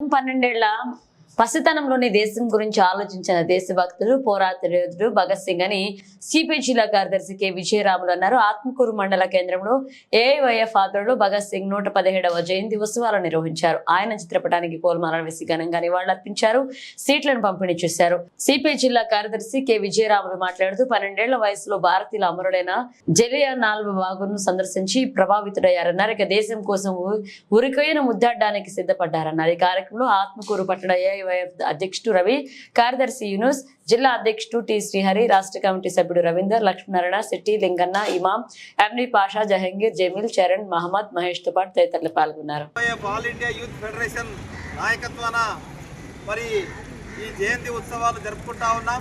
పన్నెండేళ్ళ పసితనంలోని దేశం గురించి ఆలోచించిన దేశభక్తుడు పోరాటయోధుడు భగత్ సింగ్ అని సిపిఐ జిల్లా కార్యదర్శి కె. విజయరాములు అన్నారు. ఆత్మకూరు మండల కేంద్రంలో ఏఐవైఎఫ్ ఆధ్వర్యంలో భగత్ సింగ్ నూట పదిహేడవ జయంతి ఉత్సవాలు నిర్వహించారు. ఆయన చిత్రపటానికి పూలమాలలు వేసి ఘనంగా నివాళులర్పించారు. సీట్లను పంపిణీ చేశారు. సిపిఐ జిల్లా కార్యదర్శి కె. విజయరాములు మాట్లాడుతూ పన్నెండేళ్ళ వయసులో భారతీయుల అమరుడైన జలియా నాల్వ బాగును సందర్శించి ప్రభావితుడయ్యారన్నారు. ఇక దేశం కోసం ఉరికైన ముద్దాడడానికి సిద్ధపడ్డారన్నారు. ఈ కార్యక్రమంలో ఆత్మకూరు పట్టణ ఐవైఎఫ్ అధ్యక్షుడు రవి కార్యదర్శి యూనుస్ జిల్లా అధ్యక్షుడు టి శ్రీహరి రాష్ట్ర కమిటీ సభ్యుడు రవీందర్ లక్ష్మీనారాయణ శెట్టి లింగన్న ఇమాం అమ్ని పాషా జహంగీర్ జమీల్ చరణ్ మహమ్మద్ మహేష్తో పాటు తదితరులు పాల్గొన్నారు. ఆల్ ఇండియా యూత్ ఫెడరేషన్ నాయకత్వాన మరి ఈ జయంతి ఉత్సవాలు జరుపుకుంటా ఉన్నాం.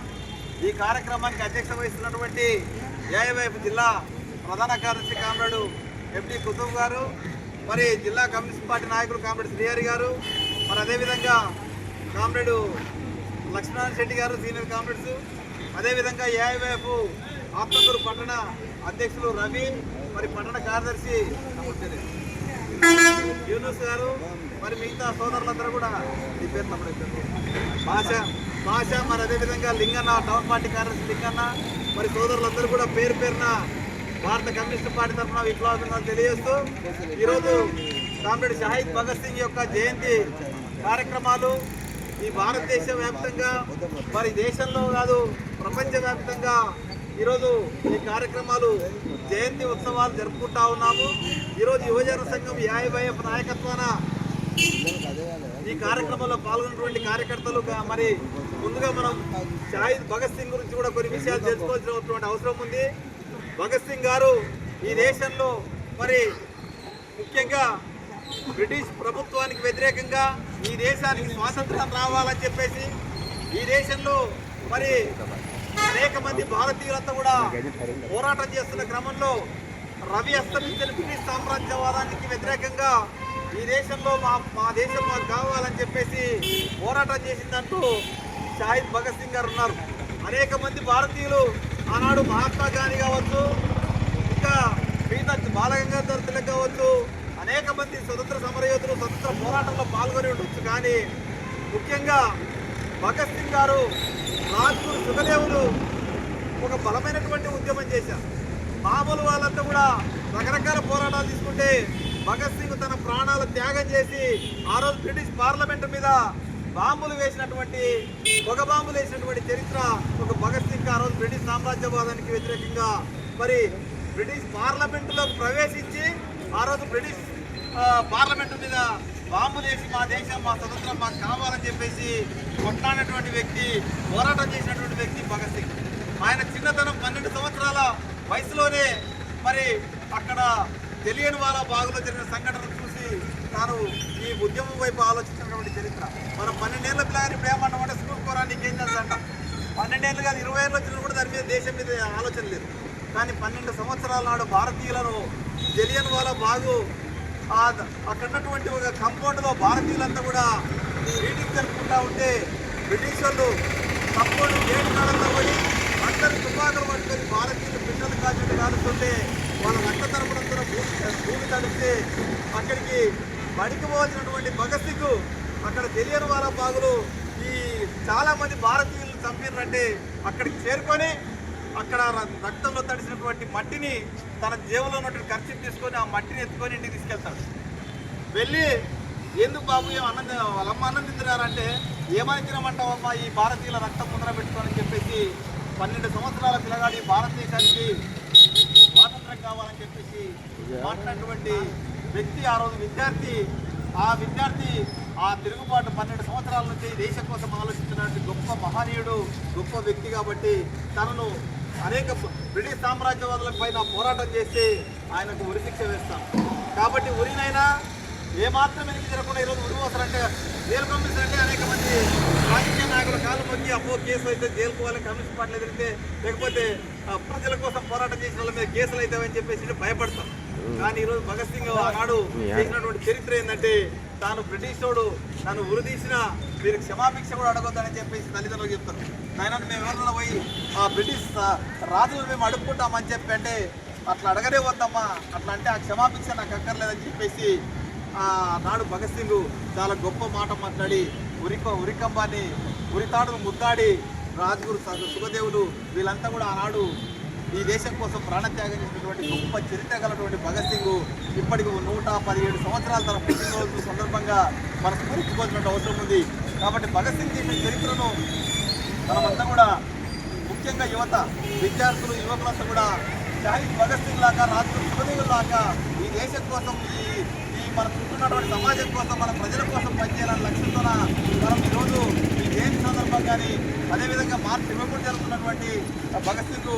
ఈ కార్యక్రమానికి అధ్యక్షత వహిస్తున్నటువంటి ఏఐవైఎఫ్ జిల్లా ప్రధాన కార్యదర్శి కామ్రేడు ఎండి కుతుబ్ గారు మరి జిల్లా కమ్యూనిస్ట్ పార్టీ నాయకులు కామ్రేడ్ శ్రీహరి గారు మరి అదేవిధంగా కామ్రేడ్ లక్ష్మీనారాయణ శెట్టి గారు సీనియర్ కామ్రేడ్స్ అదేవిధంగా ఏఐవైఎఫ్ ఆత్మకూరు పట్టణ అధ్యక్షులు రవి మరి పట్టణ కార్యదర్శి యూనుస్ గారు మరి మిగతా సోదరులందరూ కూడా ఈ పేరు తమ్ముడు చెప్పు. భాష భాష మరి అదేవిధంగా లింగన్న టౌన్ పార్టీ కార్యదర్శి లింగన్న మరి సోదరులందరూ కూడా పేరు పేరున భారత కమ్యూనిస్ట్ పార్టీ తరఫున విప్లవాభినందనలు తెలియజేస్తూ ఈరోజు కామ్రేడ్ షాహిద్ భగత్ సింగ్ యొక్క జయంతి కార్యక్రమాలు ఈ భారతదేశ వ్యాప్తంగా మరి దేశంలో కాదు ప్రపంచ వ్యాప్తంగా ఈరోజు ఈ కార్యక్రమాలు జయంతి ఉత్సవాలు జరుపుకుంటా ఉన్నాము. ఈరోజు యువజన సంఘం యాయవైఎఫ్ నాయకత్వాన ఈ కార్యక్రమంలో పాల్గొన్నటువంటి కార్యకర్తలు మరి ముందుగా మనం షాహిద్ భగత్ సింగ్ గురించి కూడా కొన్ని విషయాలు తెలుసుకోవాల్సినటువంటి అవసరం ఉంది. భగత్ సింగ్ గారు ఈ దేశంలో మరి ముఖ్యంగా బ్రిటిష్ ప్రభుత్వానికి వ్యతిరేకంగా ఈ దేశానికి స్వాతంత్రం రావాలని చెప్పేసి ఈ దేశంలో మరి అనేక మంది భారతీయులంతా కూడా పోరాటం చేస్తున్న క్రమంలో రవి అస్తమించిన బ్రిటిష్ సామ్రాజ్యవాదానికి వ్యతిరేకంగా ఈ దేశంలో మా మా దేశం మాకు కావాలని చెప్పేసి పోరాటం చేసిందంటూ షాహిద్ భగత్ సింగ్ గారు ఉన్నారు. అనేక మంది భారతీయులు ఆనాడు మహాత్మా గాంధీ కావచ్చు ఇంకా మిగతా బాలగంగాధర్ తిలక్ కావచ్చు అనేక మంది స్వతంత్ర సమరయోధులు స్వతంత్ర పోరాటంలో పాల్గొని ఉండొచ్చు. కానీ ముఖ్యంగా భగత్ సింగ్ గారు రాజ్గురు సుఖదేవులు ఒక బలమైనటువంటి ఉద్యమం చేశారు. మామూలు వాళ్ళంతా కూడా రకరకాల పోరాటాలు తీసుకుంటే భగత్ సింగ్ తన ప్రాణాలు త్యాగం చేసి ఆ రోజు బ్రిటిష్ పార్లమెంట్ మీద బాంబులు వేసినటువంటి పొగ బాంబులు వేసినటువంటి చరిత్ర ఒక భగత్ సింగ్ ఆ రోజు బ్రిటిష్ సామ్రాజ్యవాదానికి వ్యతిరేకంగా మరి బ్రిటిష్ పార్లమెంటులో ప్రవేశించి ఆ రోజు బ్రిటిష్ పార్లమెంటు మీద బాంబులు వేసి మా దేశం మా స్వతంత్రం మాకు కావాలని చెప్పేసి కొట్లాడినటువంటి వ్యక్తి పోరాటం చేసినటువంటి వ్యక్తి భగత్ సింగ్. ఆయన చిన్నతనం పన్నెండు సంవత్సరాల వయసులోనే మరి అక్కడ తెలియని వాళ్ళ బాగులో జరిగిన సంఘటనలు చూసి తాను ఈ ఉద్యమం వైపు ఆలోచించినటువంటి చరిత్ర. మనం పన్నెండేళ్ళ ప్లాన్ ఇప్పుడు అన్నమాట స్కూల్ పోరా నీకేం తెలుసంట పన్నెండేళ్ళు కాదు ఇరవై ఏళ్ళు వచ్చినా కూడా దాని మీద దేశం మీద ఆలోచన లేదు. కానీ పన్నెండు సంవత్సరాల నాడు భారతీయులను తెలియని వాళ్ళ బాగు అక్కడున్నటువంటి అక్కడ ఉన్నటువంటి ఒక కంపౌండ్లో భారతీయులంతా కూడా మీటింగ్ జరుపుకుంటా ఉంటే బ్రిటిష్ వాళ్ళు కంపౌండ్ గేట్ కాలంలో పడి అందరు తుపాకులు పట్టుకొని భారతీయులు పిల్లలు కాల్చుంటే కాలుస్తుంటే వాళ్ళ రక్త తరపునంతా భూమి భూమి తడిస్తే అక్కడికి బడికి పోవాల్సినటువంటి భగత్ సింగ్ అక్కడ తెలియని వాళ్ళ బాగులు ఈ చాలా మంది భారతీయులు చంపినారంటే అక్కడికి చేరుకొని అక్కడ రక్తంలో తడిసినటువంటి మట్టిని తన జేబులో ఉన్నటువంటి ఖర్చు తీసుకొని ఆ మట్టిని ఎత్తుకొని ఇంటికి తీసుకెళ్తాడు. వెళ్ళి ఎందుకు బాబు ఏం అన్నం తిన- వాళ్ళ అమ్మ అన్నం తింటున్నారంటే ఏమని తినమంటావమ్మా? ఈ భారతీయుల రక్తం ముందర పెట్టుకోని చెప్పేసి పన్నెండు సంవత్సరాల పిల్లగాడి భారతదేశానికి స్వాతంత్రం కావాలని చెప్పేసి మాట్లాడినటువంటి వ్యక్తి ఆ రోజు విద్యార్థి ఆ విద్యార్థి ఆ తిరుగుబాటు పన్నెండు సంవత్సరాల నుంచి దేశం కోసం ఆలోచించినటువంటి గొప్ప మహనీయుడు గొప్ప వ్యక్తి కాబట్టి తనను అనేక బ్రిటిష్ సామ్రాజ్యవాదుల పైన పోరాటం చేసి ఆయనకు ఉరిశిక్ష వేస్తాం. కాబట్టి ఉరినైనా ఏమాత్రం వెనక్కి జరగకుండా ఈరోజు ఉరి వస్తారంటే జైలు పంపిస్తారంటే అనేక మంది రాజకీయ నాయకుల కాలు మొక్కి అప్పో కేసు అయితే జైలు పోవాలి కమ్యూనిస్ట్ పార్టీలు ఎదిరితే లేకపోతే ప్రజల కోసం పోరాటం చేసిన వాళ్ళ మీద కేసులు అవుతామని చెప్పేసి భయపడతాం. కానీ ఈరోజు భగత్ సింగ్ ఆనాడు చేసినటువంటి చరిత్ర ఏంటంటే తాను బ్రిటిషోడు నన్ను ఉరిదీసిన మీరు క్షమాభిక్ష కూడా అడగొద్దని చెప్పేసి తల్లిదండ్రులు చెప్తారు. నాయన మేము ఎవరైనా పోయి ఆ బ్రిటిష్ రాజులు మేము అడుక్కుంటామని చెప్పి అంటే అట్లా అడగనే వద్దమ్మా. అట్లా అంటే ఆ క్షమాభిక్ష నాకు అక్కర్లేదని చెప్పేసి నాడు భగత్ సింగ్ చాలా గొప్ప మాట మాట్లాడి ఉరిక ఉరికంబాన్ని ఉరితాడును ముద్దాడి రాజ్గురు సుఖదేవులు వీళ్ళంతా కూడా ఆనాడు ఈ దేశం కోసం ప్రాణత్యాగం చేసినటువంటి గొప్ప చరిత్ర గలటువంటి భగత్ సింగ్ ఇప్పటికి నూట పదిహేడు సంవత్సరాల తన పుట్టినరోజు సందర్భంగా మన స్ఫూర్తిపోతున్న అవసరం ఉంది. కాబట్టి భగత్ సింగ్ చేసిన చరిత్రను మనమంతా కూడా ముఖ్యంగా యువత విద్యార్థులు యువకులంతా కూడా షాహిద్ భగత్ సింగ్ లాగా రాజులు సుఖదేవులు లాగా ఈ దేశం కోసం ఈ ఈ మన చుట్టూన్నటువంటి సమాజం కోసం మన ప్రజల కోసం పనిచేయాలనే లక్ష్యంతో మనం ఈరోజు ఈ జయంతి సందర్భంగాని అదేవిధంగా మార్చి ఇరవై జరుగుతున్నటువంటి భగత్ సింగ్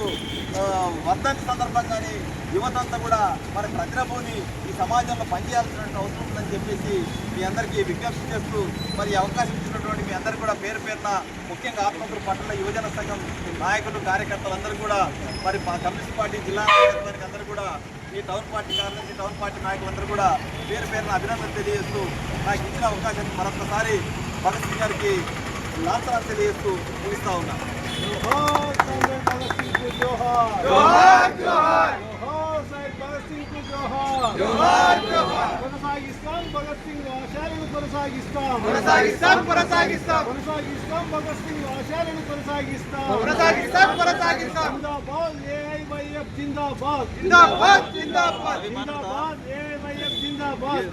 ఆ, వర్ధంతి సందర్భంగాని యువత కూడా మన ప్రజలభూని ఈ సమాజంలో పనిచేయాల్సినటువంటి అవసరం ఉందని చెప్పేసి మీ అందరికీ విజ్ఞప్తి చేస్తూ మరి అవకాశం ఇచ్చినటువంటి మీ అందరికీ కూడా పేరు పేరున ముఖ్యంగా ఆత్మకూరు పట్టణ యువజన సంఘం నాయకులు కార్యకర్తలందరూ కూడా మరి మా కమ్యూనిస్ట్ పార్టీ జిల్లా నాయకత్వానికి అందరూ కూడా ఈ టౌన్ పార్టీ కార్యదర్శి టౌన్ పార్టీ నాయకులందరూ కూడా పేరు పేరున అభినందన తెలియజేస్తూ నాకు ఇచ్చిన అవకాశాన్ని మరొకసారి భగత్ సింగ్ గారికి లాంఛనాలు తెలియజేస్తూ ముగిస్తా ఉన్నా. కొనసాగిస్తాం భగత్ సింగ్ ఆశాలను కొనసాగిస్తాం. కొనసాగిస్తాం కొనసాగిస్తాం. కొనసాగిస్తాం భగత్ సింగ్ ఆశాలను కొనసాగిస్తాం కొనసాగిస్తాం కొనసాగిస్తాం జిందాబాద్ ఏఐవైఎఫ్ జిందాబాద్. జిందాబాద్ జిందాబాద్ జిందాబాద్ ఏఐవైఎఫ్ జిందాబాద్.